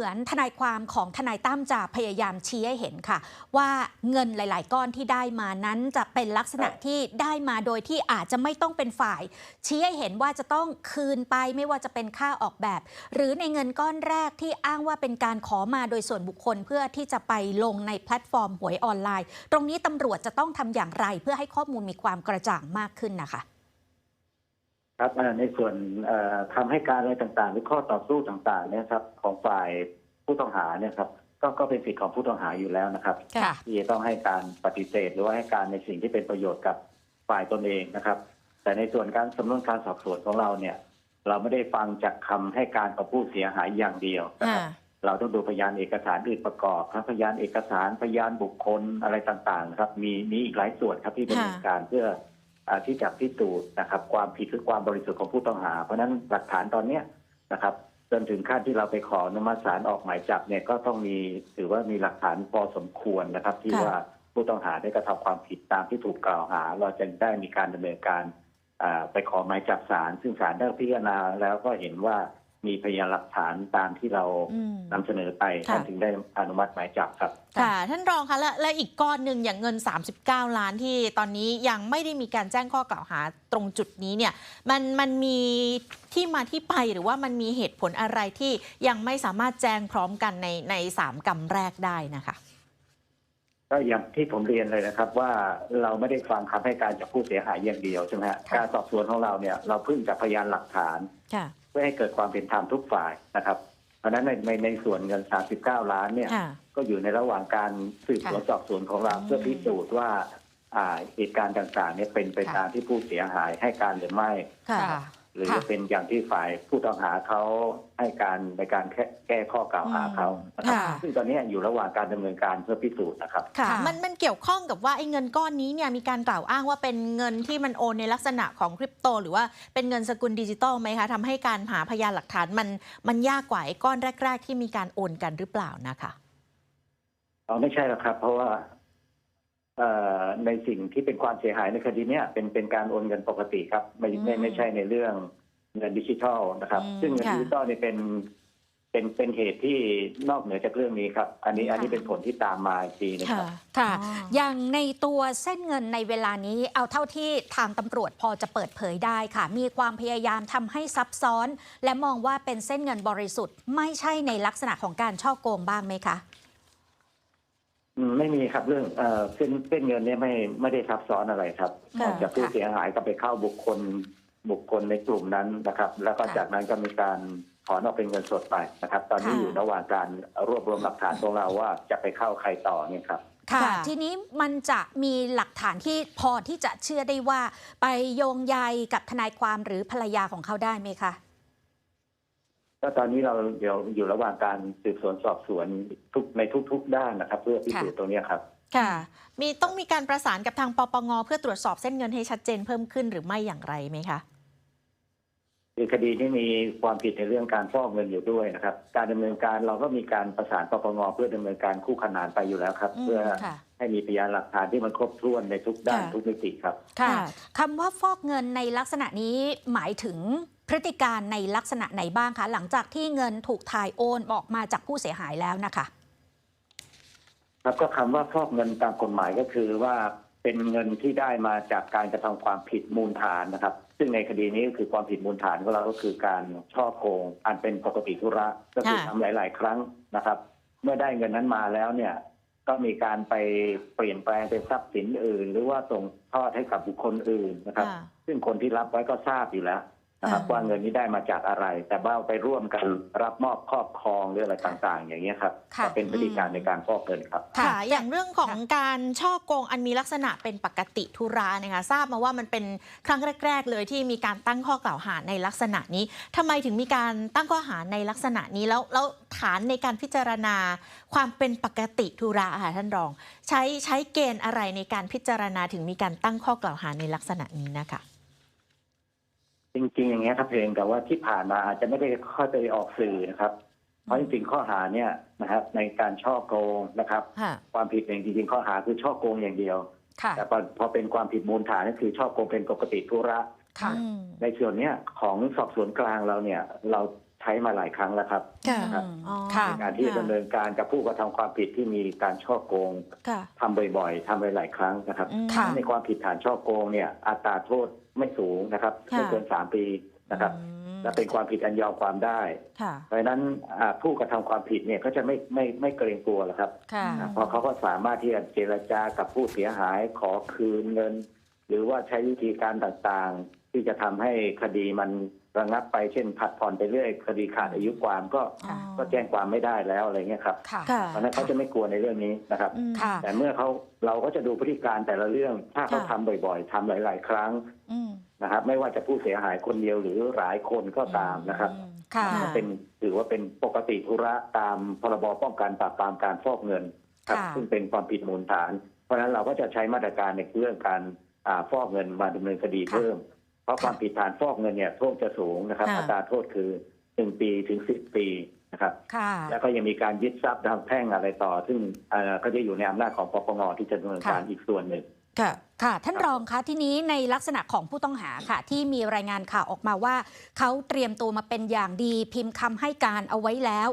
มือนทนายความของทนายตั้มจะพยายามชี้ให้เห็นค่ะ ว่าเงินหลาย ๆ ก้อนที่ได้มานั้นจะเป็นลักษณะที่ได้มาโดยที่อาจจะไม่ต้องเป็นฝ่าย ชี้ให้เห็นว่าจะต้องคืนไปไม่ว่าจะเป็นค่าออกแบบ หรือในเงินก้อนแรกที่อ้างว่าเป็นการขอมาโดยส่วนบุคคลเพื่อที่จะไปลงในแพลตฟอร์มหวยออนไลน์ ตรงนี้ตำรวจจะต้องทำอย่างไร เพื่อให้ข้อมูลมีความกระจ่างมากขึ้นนะคะ ครับเอ่อในส่วนเอ่อคำให้การอะไรต่างๆหรือข้อต่อสู้ต่างๆเนี่ยครับของฝ่ายผู้ต้องหาเนี่ยครับก็ก็เป็นสิทธิของผู้ต้องหาอยู่แล้วนะครับค่ะที่จะต้องให้การปฏิเสธหรือว่าให้การในสิ่งที่เป็นประโยชน์กับฝ่ายตนเองนะครับ แต่ในส่วนการสำนวนการสอบสวนของเราเนี่ย เราไม่ได้ฟังจากคำให้การของผู้เสียหายอย่างเดียวนะครับเราต้องดูพยานเอกสารอื่นประกอบทั้งพยานเอกสารพยานบุคคลอะไรต่างๆนะครับ มีมีอีกหลายส่วนครับที่ดำเนินการเพื่ออา ที่จะพิสูจน์นะครับความผิดหรือความบริสุทธิ์ของผู้ต้องหา เพราะฉะนั้นหลักฐานตอนเนี้ยนะครับจนถึงขั้นที่เราไปขออนุมัติศาลออกหมายจับเนี่ยก็ต้องมีถือว่ามีหลักฐานพอสมควรนะครับ ที่ค่ะว่าผู้ต้องหาได้กระทำความผิดตามที่ถูกกล่าวหา เราจะได้มีการดำเนินการอ่าไปขอหมายจับศาลซึ่งศาลได้พิจารณาแล้วก็เห็นว่า มีพยานหลักฐานตามที่เราอืมนำเสนอไปค่ะท่านถึงได้อนุมัติหมายจับครับค่ะท่านรองคะและและอีกก้อนหนึ่งอย่างเงิน 39 ล้านที่ตอนนี้ยังไม่ได้มีการแจ้งข้อกล่าวหาตรงจุดนี้เนี่ยมันมันมีที่มาที่ไปหรือว่ามันมีเหตุผลอะไรที่ยังไม่สามารถแจ้งพร้อมกันในในสามกรรมแรกได้นะคะก็อย่างที่ผมเรียนเลยนะครับว่าเราไม่ได้ฟังคำให้การจากผู้เสียหายอย่างเดียวใช่ไหมฮะค่ะการสอบสวนของเราเนี่ยเราพึ่งจากพยานหลักฐานค่ะ เพื่อให้เกิดความเป็นธรรมทุกฝ่ายนะครับเพราะฉะนั้นในในในส่วนเงิน 39 ล้านเนี่ย ค่ะ ก็อยู่ในระหว่างการสืบสวนค่ะสอบสวนของเราอืมเพื่อพิสูจน์ว่าอ่าเหตุการณ์ต่างๆเนี่ยเป็นไปค่ะ ตามที่ผู้เสียหายให้การหรือไม่ ค่ะห รือค่ะจะเป็นอย่างที่ฝ่ายผู้ต้องหาเขาให้การในการแค่แก้ข้อกล่าวหาเขานะครับค่ะ ซึ่งตอนนี้อยู่ระหว่างการดำเนินการเพื่อพิสูจน์นะครับค่ะค่ะ มันมันเกี่ยวข้องกับว่าไอ้เงินก้อนนี้เนี่ยมีการกล่าวอ้างว่าเป็นเงินที่มันโอนในลักษณะของคริปโต หรือว่าเป็นเงินสกุลดิจิตอลไหมคะทำให้การหาพยานหลักฐานมันมันยากกว่าไอ้ก้อนแรก ๆ ที่มีการโอนกันหรือเปล่านะคะอ๋อไม่ใช่หรอกครับ เพราะว่าเอ่อ ในสิ่งที่เป็นความเสียหายในคดีเนี้ยเป็นเป็นการโอนเงินปกติครับ ไม่ไม่อืมไม่ใช่ในเรื่องเงินดิจิทัลนะครับอืมซึ่งเงินค่ะดิจิทัลเนี่ยเป็นเป็นเป็นเหตุที่นอกเหนือจากเรื่องนี้ครับ อันนี้ค่ะอันนี้เป็นผลที่ตามมาอีกทีนะคค่ะรับค่ะอ๋ออย่างในตัวเส้นเงินในเวลานี้เอาเท่าที่ทางตำรวจพอจะเปิดเผยได้ค่ะ มีความพยายามทำให้ซับซ้อน และมองว่าเป็นเส้นเงินบริสุทธิ์ ไม่ใช่ในลักษณะของการช่อโกงบ้างไหมคะอืม ไม่มีครับเรื่องเอ่อเส้นเส้นเงินเนี่ยไม่ไม่ได้ซับซ้อนอะไรครับค่ะนอกจากผู้ค่ะเสียหายก็ไปเข้าบุคคลบุคคลในกลุ่มนั้นนะครับ แล้วก็ค่ะจากนั้นก็มีการถอนออกเป็นเงินสดไปนะครับ ตอนนี้ค่ะ อยู่ระหว่างการรวบรวมหลักฐานของเราว่าจะไปเข้าใครต่อเนี่ยครับ ค่ะ ค่ะ ทีนี้มันจะมีหลักฐานที่พอที่จะเชื่อได้ว่า ไปโยงใยกับทนายความหรือภรรยาของเขาได้ไหมคะ ก็ตอนนี้เราเดี๋ยวอยู่ระหว่างการสืบสวนสอบสวนทุกในทุก ๆ ด้านนะครับ เพื่อพิสูจน์ตรงเนี้ยครับค่ะ มีต้องมีการประสานกับทางปปงเพื่อตรวจสอบเส้นเงินให้ชัดเจนเพิ่มขึ้นหรือไม่อย่างไรไหมคะคือคดีนี้มีความผิดในเรื่องการฟอกเงินอยู่ด้วยนะครับ การดำเนินการเราก็มีการประสานปปงเพื่อดำเนินการคู่ขนานไปอยู่แล้วครับอืมเพื่อค่ะให้มีพยานหลักฐานที่มันครบถ้วนในทุกด้านค่ะทุกมิติครับ ค่ะค่ะคำว่าฟอกเงินในลักษณะนี้หมายถึง พฤติการในลักษณะไหนบ้างคะ หลังจากที่เงินถูกถ่ายโอนออกมาจากผู้เสียหายแล้วนะคะ ครับก็คำว่าฟอกเงินตามกฎหมายก็คือว่าเป็นเงินที่ได้มาจากการกระทำความผิดมูลฐานนะครับ ซึ่งในคดีนี้ก็คือความผิดมูลฐานของเราก็คือการช่อโกง อันเป็นปกติธุระก็คือค่ะทำหลาย ๆ ครั้งนะครับ เมื่อได้เงินนั้นมาแล้วเนี่ยก็มีการไปเปลี่ยนแปลงเป็นทรัพย์สินอื่น หรือว่าส่งทอดให้กับบุคคลอื่นนะครับค่ะซึ่งคนที่รับไว้ก็ทราบอยู่แล้ว นะครับอ่าว่าเงินนี้ได้มาจากอะไร แต่ว่าไปร่วมกันรับมอบครอบครองหรืออะไรต่างๆ อย่างเงี้ยครับค่ะก็เป็นพฤติการในการฟอกเงินครับค่ะค่ะ อย่างเรื่องของการช่อโกงอันมีลักษณะเป็นปกติธุระนะคะทราบมาว่ามันเป็นครั้งแรก ๆ เลยที่มีการตั้งข้อกล่าวหาในลักษณะนี้ทำไมถึงมีการตั้งข้อหาในลักษณะนี้แล้วแล้วฐานในการพิจารณาความเป็นปกติธุระค่ะท่านรอง ใช้ใช้เกณฑ์อะไรในการพิจารณาถึงมีการตั้งข้อกล่าวหาในลักษณะนี้นะคะ จริง ๆ อย่างเงี้ยครับเพลงแต่ว่าที่ผ่านมาอาจจะไม่ได้ค่อยไปออกสื่อนะครับ เพราะจริงๆข้อหาเนี่ยนะครับ ในการช่อโกงนะครับ ค่ะความผิดเองจริงๆข้อหาคือช่อโกงอย่างเดียว ค่ะแต่พอพอเป็นความผิดมูลฐานก็คือช่อโกงเป็นปกติธุระ ค่ะ อืม ในส่วนเนี้ยของสอบสวนกลางเราเนี่ย เรา ใช้มาหลายครั้งแล้วครับค่ะครับอ๋อค่ะในการที่จะดำเนินการกับผู้กระทำความผิดที่มีการช่อโกงค่ะทำบ่อยๆทำหลายๆครั้งนะครับอืมค่ะในความผิดฐานช่อโกงเนี่ยอัตราโทษไม่สูงนะครับค่ะไม่เกินสามปีนะครับอืมและเป็นความผิดอันยอมความได้ค่ะเพราะฉะนั้นอ่าผู้กระทำความผิดเนี่ยก็จะไม่ไม่ไม่เกรงกลัวหรอกครับค่ะอืมเพราะเขาก็สามารถที่จะเจรจากับผู้เสียหายขอคืนเงิน หรือว่าใช้วิธีการต่างๆ ที่จะทำให้คดีมัน ระงับไปเช่นผัดผ่อนไปเรื่อยคดีขาดอายุความก็ค่ะ ก็แจ้งความไม่ได้แล้วอะไรเงี้ยครับค่ะ ค่ะ เพราะฉะนั้นเขาจะไม่กลัวในเรื่องนี้นะครับ อืม ค่ะ แต่เมื่อเขาเราก็จะดูพฤติการแต่ละเรื่อง ถ้าเขาค่ะทำบ่อยๆทำหลาย ๆ ครั้งอืมนะครับ ไม่ว่าจะผู้เสียหายคนเดียวหรือหลายคนก็ตามนะครับอืมค่ะค่ะเป็นถือว่าเป็นปกติธุระตามพรบป้องกันปราบปรามการฟอกเงินครับค่ะ ซึ่งเป็นความผิดมูลฐาน เพราะฉะนั้นเราก็จะใช้มาตรการในเรื่องการอ่าฟอกเงินมาดำเนินคดีเพิ่มเพ ราะความผิดฐานฟอกเงินเนี่ยโทษจะสูงนะครับค่ะอัตราโทษคือหนึ่งปีถึงสิบปีนะครับค่ะแล้วก็ยังมีการยึดทรัพย์ทางแพ่งอะไรต่อ ซึ่งเอ่อก็จะอยู่ในอำนาจของปปงที่จะดำเนินการค่ะอีกส่วนหนึ่งค่ะค่ะ ท่านรองคะทีนี้ในลักษณะของผู้ต้องหาค่ะ ที่มีรายงานข่าวออกมาว่า เขาเตรียมตัวมาเป็นอย่างดี พิมพ์คำให้การเอาไว้แล้ว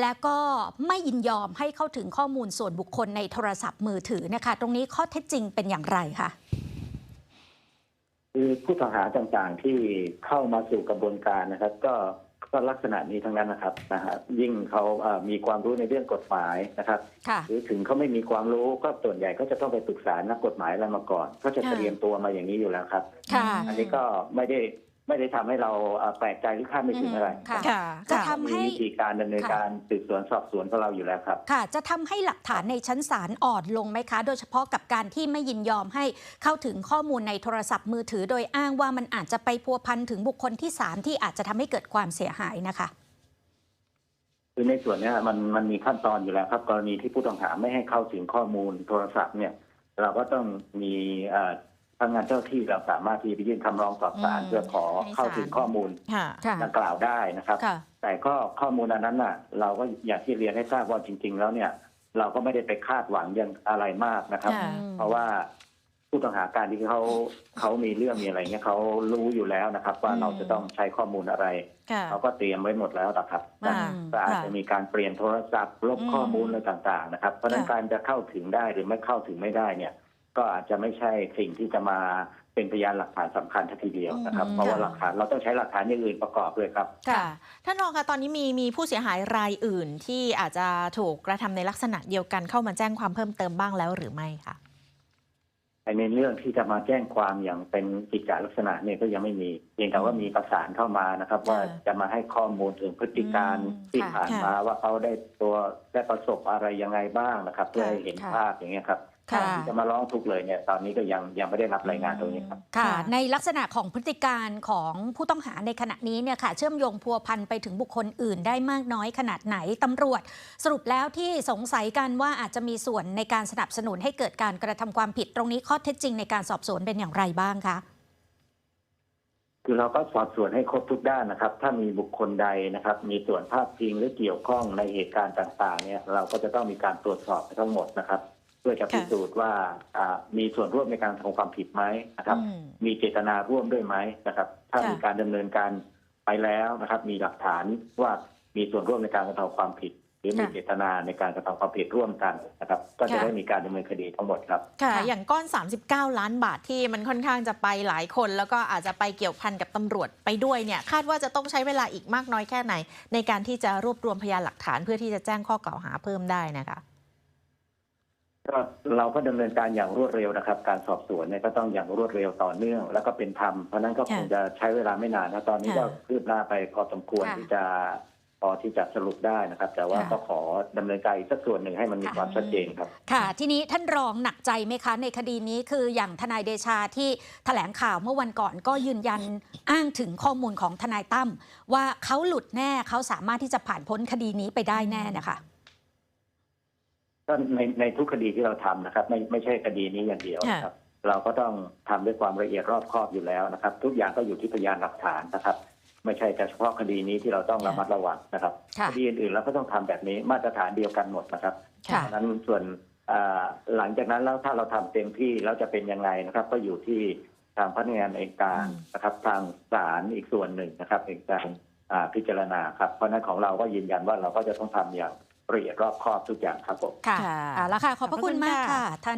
และก็ไม่ยินยอมให้เข้าถึงข้อมูลส่วนบุคคลในโทรศัพท์มือถือนะคะ ตรงนี้ข้อเท็จจริงเป็นอย่างไรคะ คือผู้ต้องหาต่างๆที่เข้ามาสู่กระบวนการนะครับ ก็ก็ลักษณะนี้ทั้งนั้นนะครับนะฮะยิ่งเขาเอ่อมีความรู้ในเรื่องกฎหมายนะครับ ค่ะ หรือถึงเขาไม่มีความรู้ก็ส่วนใหญ่ก็จะต้องไปปรึกษานักกฎหมายอะไรมาก่อน ก็จะค่ะ เตรียมตัวมาอย่างนี้อยู่แล้วครับ ค่ะ อันนี้ก็ไม่ได้ ไม่ได้ทำให้เราเอ่อแปลกใจหรือคาดไม่ถึงอะไรค่ะ ค่ะ จะค่ะทำให้มีวิธีการดำเนินการสืบสวนสอบสวนของเราอยู่แล้วครับ ค่ะ จะทำให้หลักฐานในชั้นศาลอ่อนลงไหมคะ โดยเฉพาะกับการที่ไม่ยินยอมให้เข้าถึงข้อมูลในโทรศัพท์มือถือ โดยอ้างว่ามันอาจจะไปพัวพันถึงบุคคลที่สามที่อาจจะทำให้เกิดความเสียหายนะคะ คือในส่วนเนี้ยมันมันมีขั้นตอนอยู่แล้วครับ กรณีที่ผู้ต้องหาไม่ให้เข้าถึงข้อมูลโทรศัพท์เนี่ย เราก็ต้องมีเอ่อ พนักงานเจ้าที่เราสามารถที่ไปยื่นคำร้องต่อศาลอืมเพื่อขอให้ศาลเข้าถึงข้อมูลค่ะ ค่ะ ดังกล่าวได้นะครับ ค่ะ แต่ก็ข้อมูลอันนั้นน่ะ เราก็อย่างที่เรียนให้ทราบว่าจริง ๆ แล้วเนี่ย เราก็ไม่ได้ไปคาดหวังอยังอะไรมากนะครับ ค่ะ เพราะว่าผู้ต้องหาการที่เขาเขามีเรื่องมีอะไรเงี้ยเขารู้อยู่แล้วนะครับ ว่าอืม เราจะต้องใช้ข้อมูลอะไร ค่ะ เขาก็เตรียมไว้หมดแล้วนะครับอ่าก็อาจค่ะจะมีการเปลี่ยนโทรศัพท์ลบอืมข้อมูลอะไรต่างๆนะครับ เพราะฉะนั้นค่ะ การจะเข้าถึงได้หรือไม่เข้าถึงไม่ได้เนี่ย ก็อาจจะไม่ใช่สิ่งที่จะมาเป็นพยานหลักฐานสำคัญทันทีเดียวนะครับอืมเพราะว่าค่ะหลักฐานเราต้องใช้หลักฐานอย่างอื่นประกอบด้วยครับ ค่ะ ท่านรองคะตอนนี้มีมีผู้เสียหายรายอื่นที่อาจจะถูกกระทำในลักษณะเดียวกันเข้ามาแจ้งความเพิ่มเติมบ้างแล้วหรือไม่คะในเรื่องที่จะมาแจ้งความอย่างเป็นกิจจลักษณะเนี่ยก็ยังไม่มีเพียงแต่ว่ามีประสานเข้ามานะครับ ว่าจะมาให้ข้อมูลถึงพฤติการอืมที่ค่ะผ่านมาว่าเขาได้ตัวได้ประสบอะไรยังไงบ้างนะครับ เพื่อให้เห็นค่ะภาพอย่างเงี้ยครับค่ะที่ จะมาร้องทุกข์เลยเนี่ยตอนนี้ก็ยังยังไม่ได้รับรายงานตรงนี้ครับค่ะค่ะ ในลักษณะของพฤติการของผู้ต้องหาในขณะนี้เนี่ยค่ะเชื่อมโยงพัวพันไปถึงบุคคลอื่นได้มากน้อยขนาดไหนตำรวจ สรุปแล้วที่สงสัยกันว่าอาจจะมีส่วนในการสนับสนุนให้เกิดการกระทำความผิดตรงนี้ข้อเท็จจริงในการสอบสวนเป็นอย่างไรบ้างคะคือเราก็สอบสวนให้ครบทุกด้านนะครับ ถ้ามีบุคคลใดนะครับ มีส่วนภาพพิงหรือเกี่ยวข้องในเหตุการณ์ต่าง ๆ เนี่ย เราก็จะต้องมีการตรวจสอบทั้งหมดนะครับ เพื่อจะพิสูจน์ว่าอ่ามีส่วนร่วมในการทำความผิดไหมนะครับอืมมีเจตนาร่วมด้วยไหมนะครับ ถ้าค่ะมีการดำเนินการไปแล้วนะครับ มีหลักฐานว่ามีส่วนร่วมในการกระทำความผิด หรือมีค่ะเจตนาในการกระทำความผิดร่วมกันนะครับ ก็จะค่ะได้มีการดำเนินคดีทั้งหมดครับค่ะค่ะ อย่างก้อน 39 ล้านบาทที่มันค่อนข้างจะไปหลายคน แล้วก็อาจจะไปเกี่ยวพันกับตำรวจไปด้วยเนี่ยคาดว่าจะต้องใช้เวลาอีกมากน้อยแค่ไหน ในการที่จะรวบรวมพยานหลักฐานเพื่อที่จะแจ้งข้อกล่าวหาเพิ่มได้นะคะ ก็เราก็ดำเนินการอย่างรวดเร็วนะครับ การสอบสวนเนี่ยก็ต้องอย่างรวดเร็วต่อเนื่อง แล้วก็เป็นธรรมเพราะฉะนั้นก็คงค่ะจะใช้เวลาไม่นานนะตอนนี้ค่ะก็คืบหน้าไปพอสมควรค่ะที่จะพอที่จะสรุปได้นะครับ แต่ว่าค่ะก็ขอดำเนินการอีกสักส่วนหนึ่งให้มันมีค่ะความชัดเจนครับ ค่ะ ทีนี้ท่านรองหนักใจไหมคะ ในคดีนี้คืออย่างทนายเดชาที่แถลงข่าวเมื่อวันก่อนก็ยืนยันอ้างถึงข้อมูลของทนายตั้มว่าเขาหลุดแน่เขาสามารถที่จะผ่านพ้นคดีนี้ไปได้แน่นะคะ ก็ในในทุกคดีที่เราทำนะครับ ไม่ไม่ใช่คดีนี้อย่างเดียวนะครับ เราก็ต้องทำด้วยความละเอียดรอบคอบอยู่แล้วนะครับ ทุกอย่างก็อยู่ที่พยานหลักฐานนะครับ ไม่ใช่แต่เฉพาะคดีนี้ที่เราต้องระมัดระวังนะครับค่ะคดีอื่นๆเราก็ต้องทำแบบนี้มาตรฐานเดียวกันหมดนะครับค่ะเพราะฉะนั้นส่วนอ่าหลังจากนั้นแล้วถ้าเราทำเต็มที่แล้วจะเป็นยังไงนะครับ ก็อยู่ที่ทางพนักงานเองการอืมนะครับ ทางศาลอีกส่วนหนึ่งนะครับเองการอ่าพิจารณาครับเพราะฉะนั้นของเราก็ยืนยันว่าเราก็จะต้องทำอย่าง ละเอียดรอบคอบทุกอย่างครับผมค่ะค่ะเอาละค่ะขอบพระคุณขอบพระคุณมากค่ะค่ะท่าน